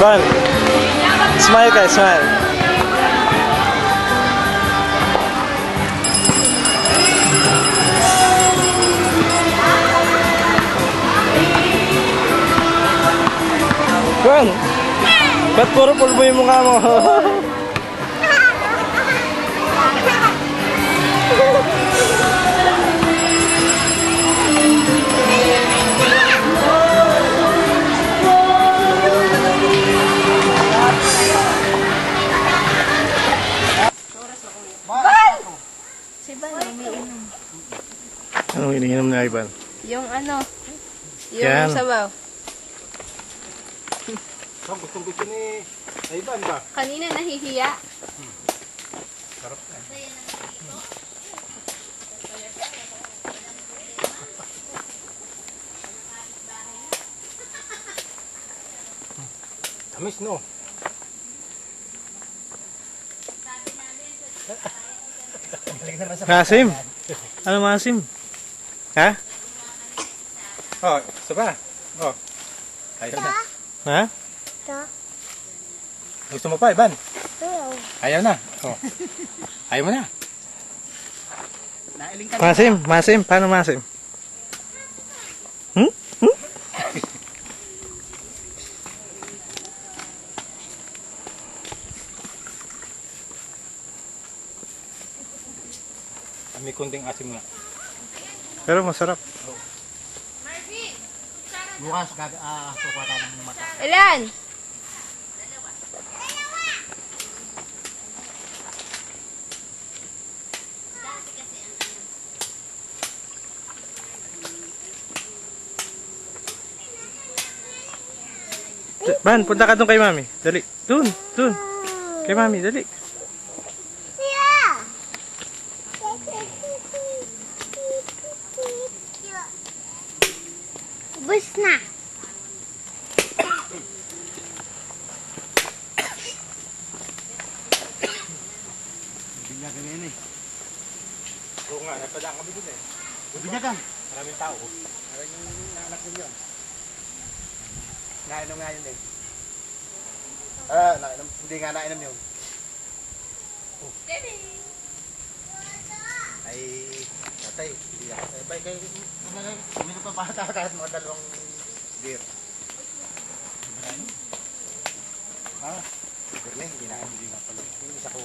Ban. Smile ka, smile. Ban. Ba't puro pulbo yung mukha mo? Anong iniinom na Ivan? Yung ano, yung Yan. sabaw. Oh, gustong gusto ni Ivan ba? Kanina nahihiya. Sarap na. Tamis no? Masim. Ano masim? Ha? Oh, isa pa. Oh. Ayaw na. Ha? Gusto mo pa, Ivan? Ayaw na. Oh. Ayaw mo na. Masim, masim. Paano masim? Hmm? Hmm? May kunting asim nga. Pero masarap. Bukas, gaga, ah, kukuha tayo ng mata. Ilan? Ban, punta ka doon kay mami. Dali. Doon, doon. Kay mami, dali. Bus na. Binyagan yan eh. Oo nga, napadaan kami dun eh. Binyagan? Maraming tao. Maraming yung anak ko yun. Nainom nga yun eh. Ah, nainom. Hindi nga nainom yun. Oh. Ay, tatay. Ako. Ay, bay, kayo. Uminom pa bata kahit mga dalawang beer. Ah, beer na, hindi ko.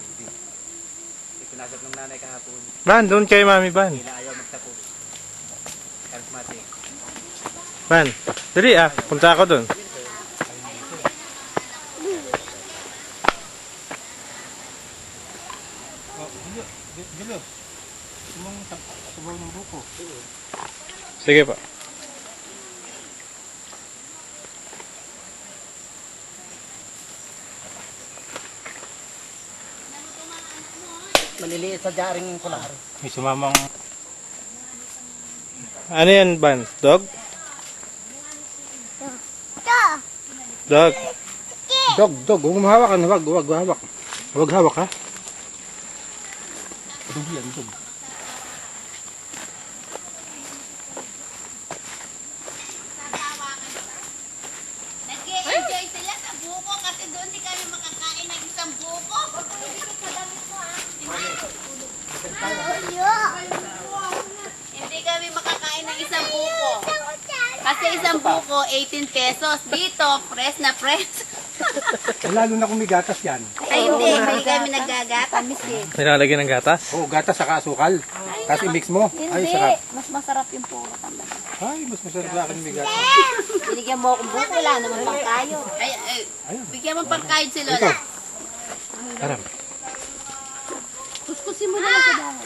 Hindi. Pinasok ng nanay kahapon. Ban, doon kay mami, Ban. Ayaw magtapos. Charismatic. Ban, dali ah. Punta ako doon. Oh, Julio, Sumong subaw ng buko. Sige pa. Maliliit sa jaring kulari. May sumamang Ano yan, Ban? Dog? Dog. dog, dog. Huwag mo hawakan. Huwag, huwag hawak. Huwag hawak ha. Dog yan, dog. Nag-enjoy sila sa buko kasi doon di kami makakain ng isang buko. Hindi kami makakain ng isang buko. Kasi buko, 18 pesos. Dito, fresh na fresh. Eh, lalo na kung may gatas yan. Ay, hindi. Hindi kami naggagata. Miss Nilalagyan ng gatas? Oo, gatas saka asukal. Tapos i-mix mo. Ay, Hindi. sarap. Mas masarap yung puro talaga. Ay, mas masarap sa akin may gatas. Binigyan mo akong buko, wala naman pang kayo. Ay, ay, bigyan mo pang kayo si Lola. Sarap. Kuskusin mo na lang sa dahon.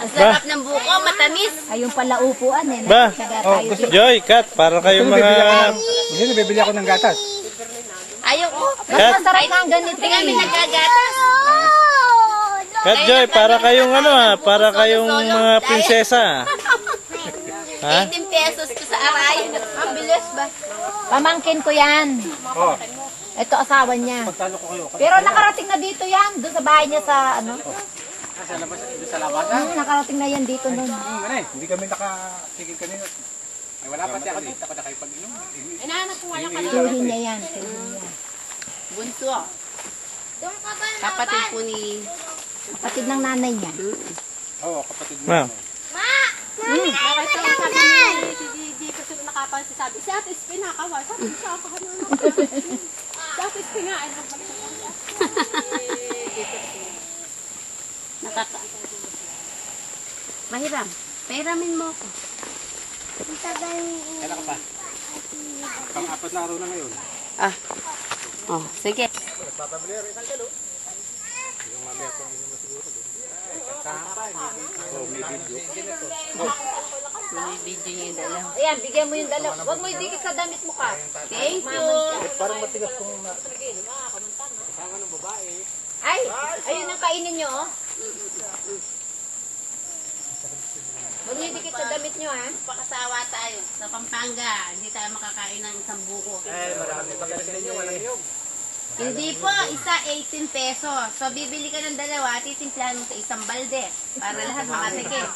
Ang sarap ng buko, matamis. Ayun pala upuan eh. Ba? Oh, gusto. Joy, Kat, para kayong gusto mga... bibili ako, gusto nyo, bibili ako ng gatas. Ayaw ko. Mas Kat, masarap nga ang ganito Hindi kami eh. naggagatas. Kat Joy, para kayong ano ah, para kayong mga prinsesa. Ha? 18 pesos ko sa aray. Ang bilis ba? Pamangkin ko yan. Oh, Ito asawa niya. ko kayo. Pero nakarating na dito yan. Doon sa bahay niya sa ano. Sa labas, sa labas. Hmm, nakarating na yan dito nun. Hmm, ano eh, hindi kami nakatigil kanina. Ay, wala pati ako dito. Ako na kayo pag-inom. Inahanap ko nga yung Tuhin niya yan. Tuhin niya. bunso. Kapatid po ni... Kapatid ng nanay niya. Oo, kapatid mo. Ma'am. Bakit ang sabi ni si Didi kasi nakapansin sabi, si Ate Spin nakawa. Sabi ko siya ako Si Ate Spin nga, ay nagbalik ko siya. Nakaka... Mahiram. Pahiramin mo ako. Kailan ka pa? Pang-apat na araw na ngayon. Ah. Oh, sige. Nagpapabili rin isang kilo. Yung mamaya kong inom na siguro. Kampay, may video. May video niya yung dalaw. Ayan, bigyan mo yung dalawa. Huwag mo idikit sa damit mo ka. Thank you. Parang matigas kong na. Ay, ayun ang kainin nyo, oh. Huwag niyo idikit sa damit nyo, ha. Pakasawa tayo sa Pampanga. Hindi tayo makakain ng isang buko. Eh, marami pa kasi ninyo, walang yung. Hindi po, isa 18 pesos. So, bibili ka ng dalawa, titimplahan mo sa isang balde para lahat makatikim.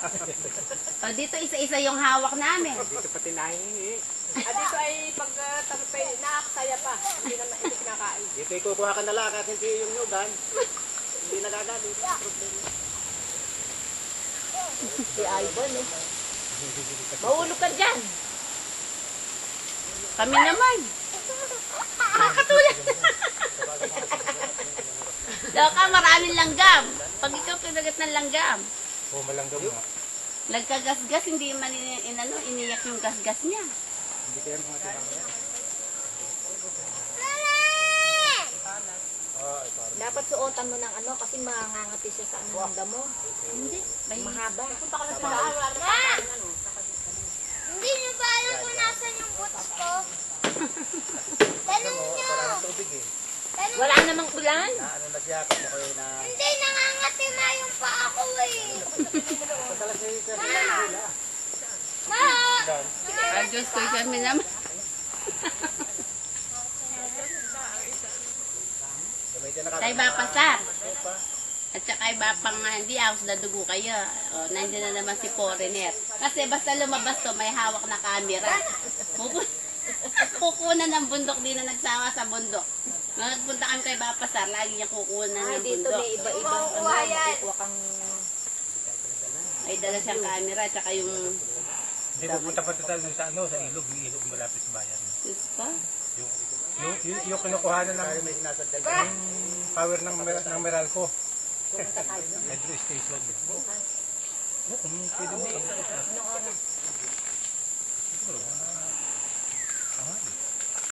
So, dito isa-isa yung hawak namin. Dito pati nahingi. Ah, dito ay pag uh, tampay, nakakasaya pa. Hindi na hindi kinakain. Dito ay kukuha ka na lang at hindi yung nyugan. Hindi nagagali. Si Alban, eh. Mahulog ka dyan. Kami naman. Nakakatulad. Loka, maraming langgam. Pag ikaw kinagat ng langgam, Oo, malanggam nga. nagkagasgas, hindi man in, inano, iniyak yung gasgas niya. Hindi kaya mga tinamaya. Dapat suotan mo ng ano kasi mangangati siya sa ano ng damo. Hindi. May Mahaba. Hindi niyo ba alam kung nasan yung boots ko? Tanong niyo. Eh. Tanong Wala namang ulan. Ano na siya, kasi ako na... Hindi, nangangati na yung paa ko eh. Ma! Ah, Diyos ko, kami naman. Kay Bapasar. At saka iba pang ah, hindi house na dugo kayo. O, nandiyan na naman si foreigner. Kasi basta lumabas to, may hawak na camera. Kukunan ng bundok, di na nagsawa sa bundok. Nagpunta kami kay Bapasar, lagi niya kukunan Ay, ng dito bundok. may iba-ibang ano. Kukuha kang... May dala siyang camera, at saka yung... Hindi pupunta pa tayo sa ano, sa ilog, yung ilog malapit sa bayan. Diyos ko. Yung, yung, yung, yung kinukuhanan ng May sinasadal. yung power ng, ng Meralco. Hydro station. Oh, kung pwede mo.